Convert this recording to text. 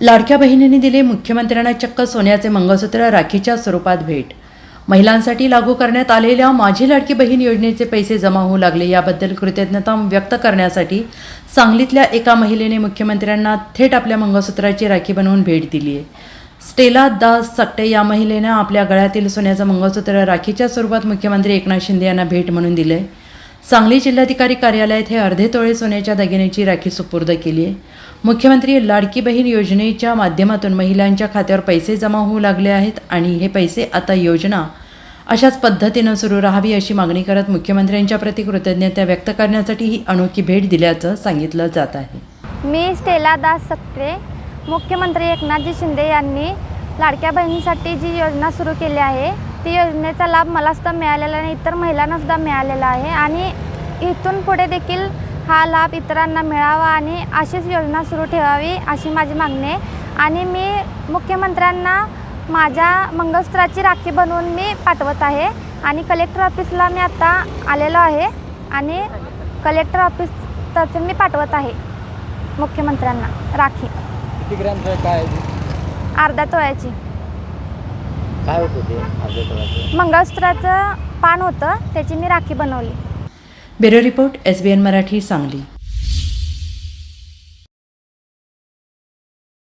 लाडक्या बहिणींनी दिले मुख्यमंत्र्यांना चक्क सोन्याचे मंगळसूत्र राखीच्या स्वरूपात भेट. महिलांसाठी लागू करण्यात आलेल्या माझी लाडकी बहीण योजनेचे पैसे जमा होऊ लागले याबद्दल कृतज्ञता व्यक्त करण्यासाठी सांगलीतल्या एका महिलेने मुख्यमंत्र्यांना थेट आपल्या मंगळसूत्राची राखी बनवून भेट दिली आहे. स्टेला दास सकटे या महिलेनं आपल्या गळ्यातील सोन्याचं मंगळसूत्र राखीच्या स्वरूपात मुख्यमंत्री एकनाथ शिंदे यांना भेट म्हणून दिलं आहे सांगली जिल्हाधिकारी कार्यालयात हे अर्धे तोळे सोन्याच्या दागिन्याची राखी सुपूर्द केली आहे. मुख्यमंत्री लाडकी बहीण योजनेच्या माध्यमातून महिलांच्या खात्यावर पैसे जमा होऊ लागले आहेत आणि हे पैसे आता योजना अशाच पद्धतीनं सुरू राहावी अशी मागणी करत मुख्यमंत्र्यांच्या प्रति कृतज्ञता व्यक्त करण्यासाठी ही अनोखी भेट दिल्याचं सांगितलं जात आहे. मी स्टेला दास सक्रे मुख्यमंत्री एकनाथजी शिंदे यांनी लाडक्या बहिणीसाठी जी योजना सुरू केली आहे ती योजनेचा लाभ मला सुद्धा मिळालेला आणि इतर महिलांना सुद्धा मिळालेला आहे. आणि इथून पुढे देखील हा लाभ इतरांना मिळावा आणि अशीच योजना सुरू ठेवावी अशी माझी मागणी आहे. आणि मी मुख्यमंत्र्यांना माझ्या मंगळसूत्राची राखी बनवून मी पाठवत आहे. आणि कलेक्टर ऑफिसला मी आता आलेलो आहे आणि कलेक्टर ऑफिसतर्फे मी पाठवत आहे मुख्यमंत्र्यांना राखी. किती ग्रॅमचं काय? अर्ध्या तोळ्याची. काय होतं मंगळसूत्राचं पान होतं त्याची मी राखी बनवली. Bureau report S B N Marathi Sangli.